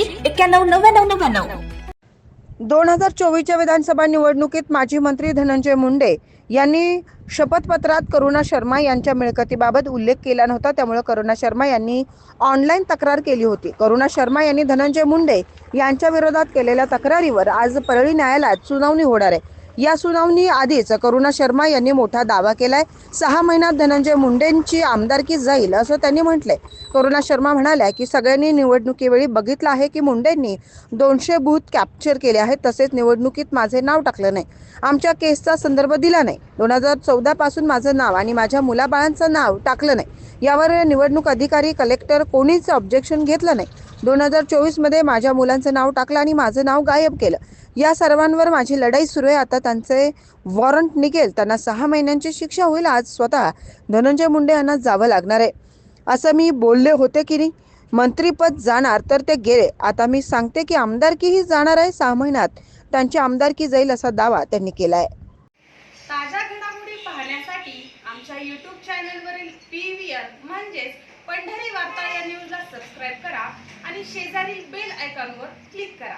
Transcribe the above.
एक्क्याण्णव नव्याण्णव नव्याण्णव. दोन हजार चोवीसच्या विधानसभा निवडणुकीत माजी मंत्री धनंजय मुंडे यांनी शपथपत्रात करुणा शर्मा यांच्या मिळकतीबाबत उल्लेख केला नव्हता. त्यामुळे करुणा शर्मा यांनी ऑनलाईन तक्रार केली होती. करुणा शर्मा यांनी धनंजय मुंडे यांच्या विरोधात केलेल्या तक्रारीवर आज परळी न्यायालयात सुनावणी होणार आहे. या सुनावणी आधीच करुणा शर्मा यांनी मोठा दावा केलाय. सहा महिन्यात धनंजय मुंडेंची आमदारकी जाईल असं त्यांनी म्हटलंय. करुणा शर्मा म्हणाल्या की सगळ्यांनी निवडणुकीवेळी बघितलं आहे की मुंडेंनी दोनशे बूथ कॅप्चर केले आहेत तसेच निवडणुकीत माझे नाव टाकलं नाही. आमच्या केसचा संदर्भ दिला नाही. दोन हजार चौदा पासून माझं नाव आणि माझ्या मुलाबाळांचं नाव टाकलं नाही. यावर निवडणूक अधिकारी कलेक्टर कोणीच ऑब्जेक्शन घेतलं नाही. दोन हजार चोवीसमध्ये माझ्या मुलांचं नाव टाकलं आणि माझं नाव गायब केलं. या सर्वांवर माझी लढाई सुरू आहे. आता त्यांचे वॉरंट निघेल. त्यांना सहा महिन्यांची शिक्षा होईल. आज स्वतः धनंजय मुंडे यांना जावं लागणार आहे. असं मी बोलले होते की नाही? मंत्रीपद जाणार तर ते गेले. आता मी सांगते की आमदारकीही जाणार आहे. सहा महिन्यात त्यांची आमदारकी जाईल असा दावा त्यांनी केला आहे. ताज्या घडामोडी पाहण्यासाठी आमच्या यूट्यूब चॅनलवरील पी व्ही आर म्हणजेच पंढरी वार्ता या न्यूजला सबस्क्राईब करा आणि शेजारील बेल आयकॉनवर क्लिक करा.